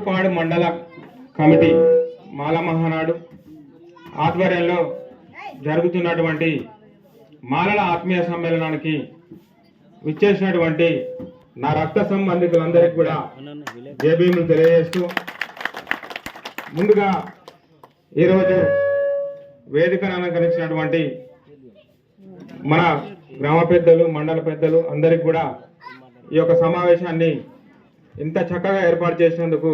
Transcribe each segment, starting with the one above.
పాడు మండల కమిటీ మాల మహానాడు ఆధ్వర్యంలో జరుగుతున్నటువంటి మాలల ఆత్మీయ సమ్మేళనానికి విచ్చేసినటువంటి నా రక్త సంబంధికులందరికీ కూడా జేబీలు తెలియజేస్తూ ముందుగా ఈరోజు వేదికను అలంకరించినటువంటి మన గ్రామ పెద్దలు మండల పెద్దలు అందరికి కూడా ఈ యొక్క సమావేశాన్ని ఇంత చక్కగా ఏర్పాటు చేసినందుకు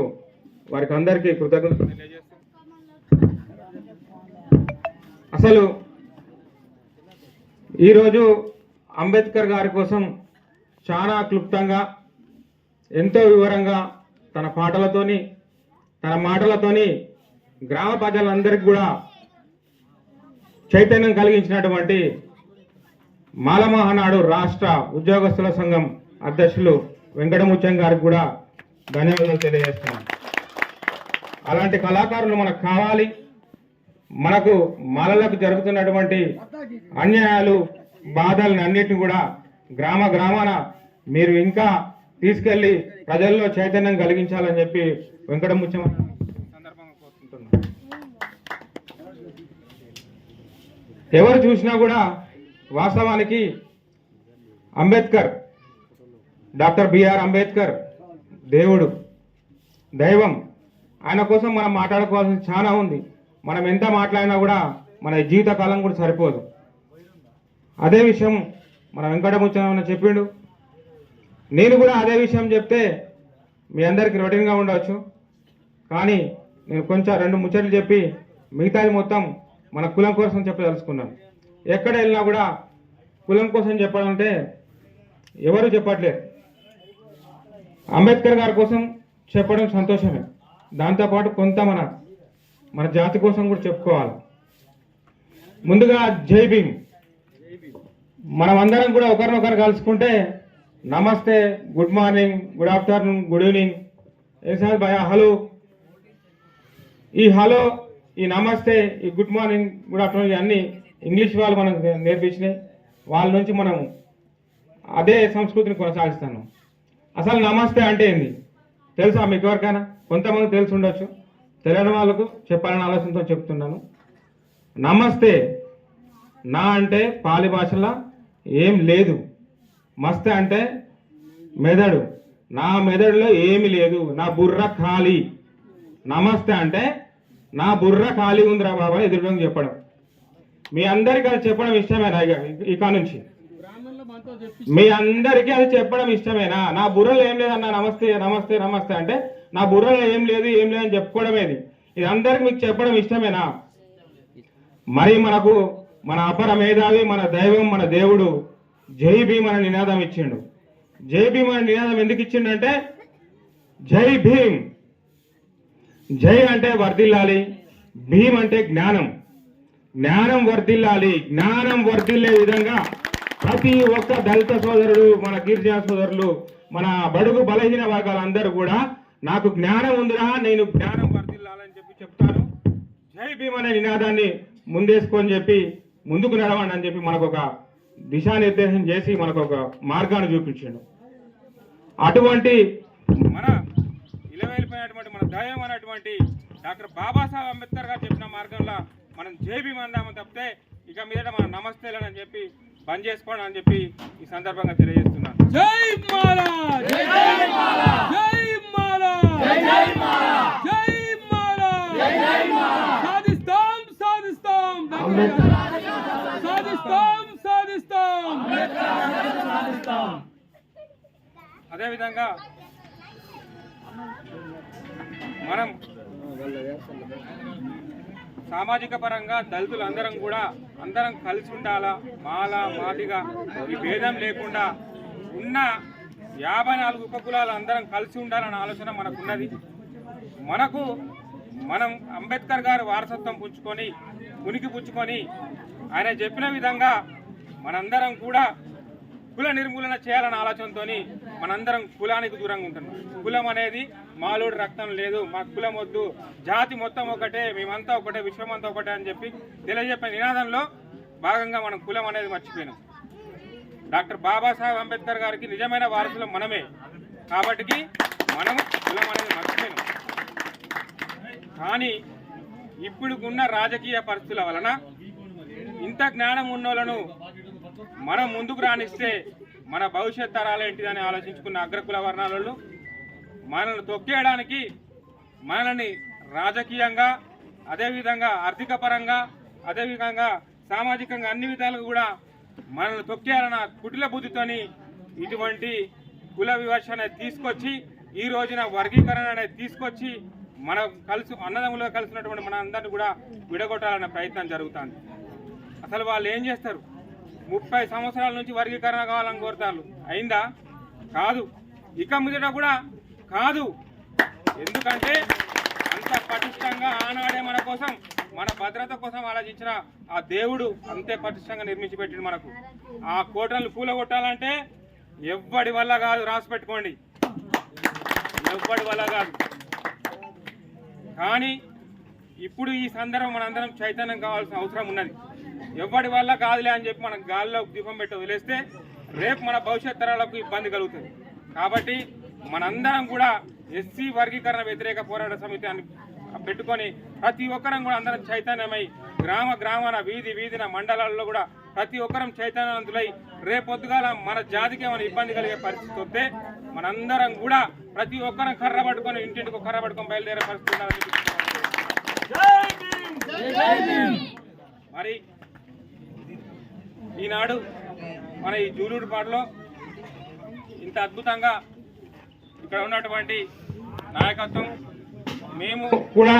వారికి అందరికీ కృతజ్ఞతలు అసలు ఈరోజు అంబేద్కర్ గారి కోసం చాలా క్లుప్తంగా ఎంతో వివరంగా తన పాటలతోని తన మాటలతోని గ్రామ ప్రజలందరికీ కూడా చైతన్యం కలిగించినటువంటి మాలమహనాడు రాష్ట్ర ఉద్యోగస్తుల సంఘం అధ్యక్షులు వెంకటముత్యం గారికి కూడా ధన్యవాదాలు తెలియజేస్తున్నాను అలాంటి కళాకారులు మనకు కావాలి. మనకు మాలలకు జరుగుతున్నటువంటి అన్యాయాలు బాధలను అన్నిటిని కూడా గ్రామ గ్రామాన మీరు ఇంకా తీసుకెళ్ళి ప్రజల్లో చైతన్యం కలిగించాలని చెప్పి వెంకటముత్యం సందర్భంగా కోరుకుంటున్నాను ఎవరు చూసినా కూడా వాస్తవానికి అంబేద్కర్ డాక్టర్ బిఆర్ అంబేద్కర్ దేవుడు. దైవం. ఆయన కోసం మనం మాట్లాడుకోవాల్సింది చాలా ఉంది. మనం ఎంత మాట్లాడినా కూడా మన జీవితకాలం కూడా సరిపోదు. అదే విషయం మన వెంకటముచ్చన చెప్పిండు. నేను కూడా అదే విషయం చెప్తే మీ అందరికి రొటీన్గా ఉండవచ్చు కానీ నేను కొంచెం రెండు ముచ్చట్లు చెప్పి మిగతాది మొత్తం మన కులం కోసం చెప్పదలుచుకున్నాను. ఎక్కడ వెళ్ళినా కూడా కులం కోసం చెప్పాలంటే ఎవరు చెప్పట్లేదు. అంబేద్కర్ గారి కోసం చెప్పడం సంతోషమే. దాంతోపాటు కొంత మన మన జాతి కోసం కూడా చెప్పుకోవాలి. ముందుగా జై భీమ్. మనం అందరం కూడా ఒకరినొకరు కలుసుకుంటే నమస్తే good morning good afternoon good evening. ఏ సార్ భయ హలో? ఈ హలో ఈ నమస్తే ఈ గుడ్ మార్నింగ్ గుడ్ ఆఫ్టర్నూన్ ఇవన్నీ ఇంగ్లీష్ వాళ్ళు మనకు నేర్పించినాయి. వాళ్ళ నుంచి మనం అదే సంస్కృతిని కొనసాగిస్తాను. అసలు నమస్తే అంటే ఏంది? తెలుసా మీకు ఎవరికైనా? కొంతమంది తెలిసి ఉండొచ్చు. తెలియని వాళ్ళకు చెప్పాలని ఆలోచనతో చెప్తున్నాను. నమస్తే. నా అంటే పాలి భాషలో ఏం లేదు. మస్తే అంటే మెదడు. నా మెదడులో ఏమి లేదు. నా బుర్ర ఖాళీ. నమస్తే అంటే నా బుర్ర ఖాళీ ఉందిరా బాబా ఎదురుగా చెప్పడం. మీ అందరికీ అది చెప్పడం విషయమేనా ఇక? ఇక నుంచి. మీ అందరికీ అది చెప్పడం ఇష్టమేనా? నా బుర్రలో ఏం లేదన్నా నమస్తే నమస్తే నమస్తే అంటే నా బుర్రలో ఏం లేదు ఏం లేదని చెప్పుకోవడమేది ఇది అందరికి మీకు చెప్పడం ఇష్టమేనా? మరి మనకు మన అపర మేధావి మన దైవం మన దేవుడు జై భీమ్ అనే నినాదం ఇచ్చిండు. జై భీమ్ అనే నినాదం ఎందుకు ఇచ్చిండంటే జై భీమ్. జై అంటే వర్ధిల్లాలి భీమ్ అంటే జ్ఞానం. జ్ఞానం వర్ధిల్లాలి జ్ఞానం వర్ధిల్లే విధంగా ప్రతి ఒక్క దళిత సోదరుడు మన గిరిజన సోదరులు మన బడుగు బలహీన వర్గాలందరూ కూడా నాకు జ్ఞానం ఉందిరా నేను జ్ఞానం వర్దిల్లాలని చెప్పి చెప్తాను. జై భీమ్ అనే నినాదాన్ని ముందేసుకొని చెప్పి ముందుకు నడవండి అని చెప్పి మనకు ఒక దిశానిర్దేశం చేసి మనకు ఒక మార్గాన్ని చూపించాడు. అటువంటి మన ఇలవేలిపోయినటువంటి మన దైవం అనేటువంటి డాక్టర్ బాబాసాహెబ్ అంబేద్కర్ గారు చెప్పిన మార్గంలో మనం జై భీమ్ అందామని తప్పితే ఇక మీద మనం నమస్తేలని చెప్పి బంద్ చేసుకోండి అని చెప్పి ఈ సందర్భంగా తెలియజేస్తున్నాను. జై మాలా! జై జై మాలా! జై మాలా! జై జై మాలా! జై మాలా! జై జై మాలా! సాధిస్తాం సాధిస్తాం! సాధిస్తాం సాధిస్తాం! అదేవిధంగా మనం సామాజిక పరంగా దళితులు అందరం కూడా అందరం కలిసి ఉండాలా? మాల మాదిగా. ఈ భేదం లేకుండా ఉన్న యాభై నాలుగు ఉపకులాలు అందరం కలిసి ఉండాలన్న ఆలోచన మనకున్నది. మనకు మనం అంబేద్కర్ గారు వారసత్వం పుచ్చుకొని ఉనికి పుచ్చుకొని ఆయన చెప్పిన విధంగా మనందరం కూడా కుల నిర్మూలన చేయాలన్న ఆలోచనతో మనందరం కులానికి దూరంగా ఉంటున్నాం. కులం అనేది మాలోడు రక్తం లేదు మా కులం వద్దు. జాతి మొత్తం ఒకటే మేమంతా ఒకటే విశ్వమంతా ఒకటే అని చెప్పి తెలియజెప్పే నినాదంలో భాగంగా మనం కులం అనేది మర్చిపోయినాం. డాక్టర్ బాబాసాహెబ్ అంబేద్కర్ గారికి నిజమైన వారసులం మనమే. కాబట్టి మనం కులం అనేది మర్చిపోయినాం. కానీ ఇప్పుడుకున్న రాజకీయ పరిస్థితుల వలన ఇంత జ్ఞానం ఉన్నోళ్ళను మనం ముందుకు రాణిస్తే మన భవిష్యత్ తరాలు ఏంటిదని ఆలోచించుకున్న అగ్రకుల వర్ణాలలో మనల్ని తొక్కేయడానికి మనల్ని రాజకీయంగా అదేవిధంగా ఆర్థిక పరంగా అదేవిధంగా సామాజికంగా అన్ని విధాలుగా కూడా మనల్ని తొక్కేయాలన్న కుటిల బుద్ధితోని ఇటువంటి కుల వివక్ష అనేది తీసుకొచ్చి ఈ రోజున వర్గీకరణ అనేది తీసుకొచ్చి మనం కలిసి అన్నదమ్ములుగా కలిసినటువంటి మన అందరిని కూడా విడగొట్టాలన్న ప్రయత్నం జరుగుతుంది. అసలు వాళ్ళు ఏం చేస్తారు? ముప్పై సంవత్సరాల నుంచి వర్గీకరణ కావాలని కోరుతారు. అయిందా? కాదు. ఇక ముదట కూడా కాదు. ఎందుకంటే అంత పటిష్టంగా ఆనాడే మన కోసం మన భద్రత కోసం ఆలోచించిన ఆ దేవుడు అంతే పటిష్టంగా నిర్మించి పెట్టిండు మనకు. ఆ కోటలు పూల కొట్టాలంటే ఎవ్వడి వల్ల కాదు రాసి పెట్టుకోండి. ఎవ్వడి వల్ల కాదు. కానీ ఇప్పుడు ఈ సందర్భం మనందరం చైతన్యం కావాల్సిన అవసరం ఉన్నది. ఎవరి వల్ల కాదులే అని చెప్పి మనం గాల్లో దీపం పెట్టి వదిలేస్తే రేపు మన భవిష్యత్ తరాలకు ఇబ్బంది కలుగుతుంది. కాబట్టి మనందరం కూడా ఎస్సీ వర్గీకరణ వ్యతిరేక పోరాట సమితి అని పెట్టుకొని ప్రతి ఒక్కరం కూడా అందరం చైతన్యమై గ్రామ గ్రామాన వీధి వీధిన మండలాల్లో కూడా ప్రతి ఒక్కరం చైతన్యవంతులై రేపొద్దుగాల మన జాతికి ఏమైనా ఇబ్బంది కలిగే పరిస్థితి వస్తే మనందరం కూడా ప్రతి ఒక్కరం కర్ర పట్టుకొని ఇంటింటికి కర్ర పట్టుకొని బయలుదేరే పరిస్థితి మరి ఈనాడు మన ఈ జూలూరు పాటలో ఇంత అద్భుతంగా ఇక్కడ ఉన్నటువంటి నాయకత్వం మేము కూడా